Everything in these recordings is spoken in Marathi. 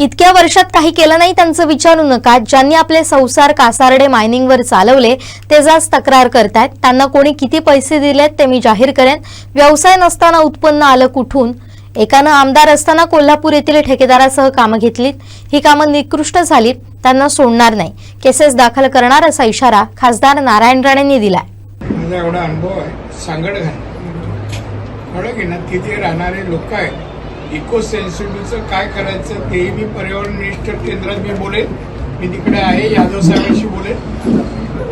इतक्या वर्षात काही केलं नाही त्यांचं विचारू नका ज्यांनी आपले संसार कासारडे मायनिंगवर चालवले ते जास्त तक्रार करतायत. त्यांना कोणी किती पैसे दिलेत ते मी जाहीर करेन. व्यवसाय नसताना उत्पन्न आलं कुठून? एकानं आमदार असताना कोल्हापूर येथील ठेकेदारासह कामं घेतलीत. ही कामं निकृष्ट झालीत. त्यांना सोडणार नाही. केसेस दाखल करणार असा इशारा खासदार नारायण राणेंनी दिलाय. एवढा अनुभव आहे. सांगड घाल किती राहणारे लोक आहेत. इको सेन्सिटिव्हचं काय करायचं तेही मी पर्यावरण मिनिस्टर केंद्रात मी बोलेन. मी तिकडे आहे यादव साहेबांशी बोलेन.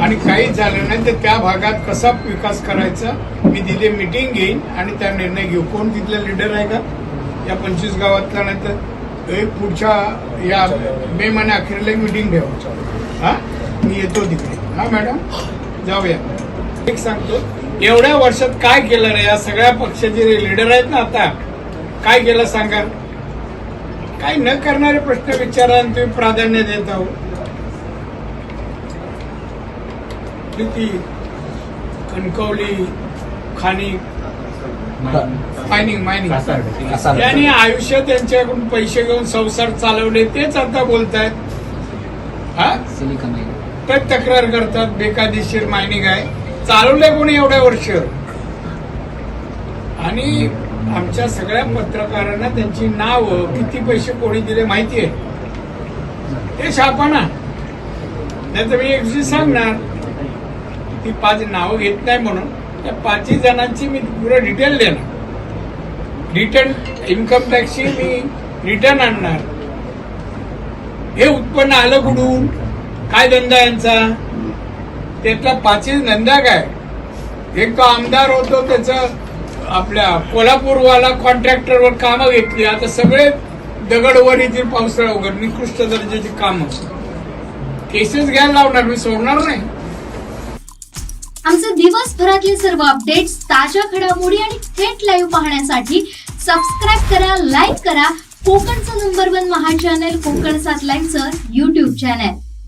आणि काही झालं नाही तर त्या भागात कसा विकास करायचा मी तिथे मिटिंग घेईन आणि त्या निर्णय घेऊ. कोण तिथला लीडर आहे का? या पंचवीस गावातला नाही तर एक पुढच्या या मे महिन्या अखेरला एक मिटिंग ठेवा. हा? मी येतो तिकडे. हा मॅडम? जाऊया. एक सांगतो एवढ्या वर्षात काय केलं रे? या सगळ्या पक्षाचे लीडर आहेत ना आता काय केलं सांगा? काही न करणारे प्रश्न विचारा तुम्ही प्राधान्य देत आहो. किती? कणकवली खाणी मायनिंग मायनिंग यांनी आयुष्य त्यांच्याकडून पैसे घेऊन संसार चालवले तेच आता बोलतायत. हा? तर तक्रार करतात बेकायदेशीर मायनिंग आहे. चालवले कोणी एवढ्या वर्ष? आणि आमच्या सगळ्या पत्रकारांना त्यांची नाव किती पैसे कोणी दिले माहिती आहे ते छापा ना नाही तर मी एक सांगणार ती पाच नाव घेत नाही म्हणून. त्या पाचही जणांची मी पुरं डिटेल देणार. रिटर्न इन्कम टॅक्सची मी रिटर्न आणणार. हे उत्पन्न आलं कुठून? काय धंदा यांचा? त्यातला पाचही धंदा काय? एक तो आमदार होतो त्याचं आपल्या कोल्हापूरवाला कॉन्ट्रॅक्टरवर कामं घेतली. आता सगळे दगडवर येतील पावसाळा वगैरे निकृष्ट दर्जाची कामं. केसेस घ्यायला लावणार मी सोडणार नाही. आमचे दिवसभरातले सर्व अपडेट्स ताज्या घडामोडी आणि थेट लाईव्ह पाहण्यासाठी सबस्क्राईब करा लाईक करा. कोकणचं number one Maha channel Konkan सात लाईनचं युट्यूब चॅनल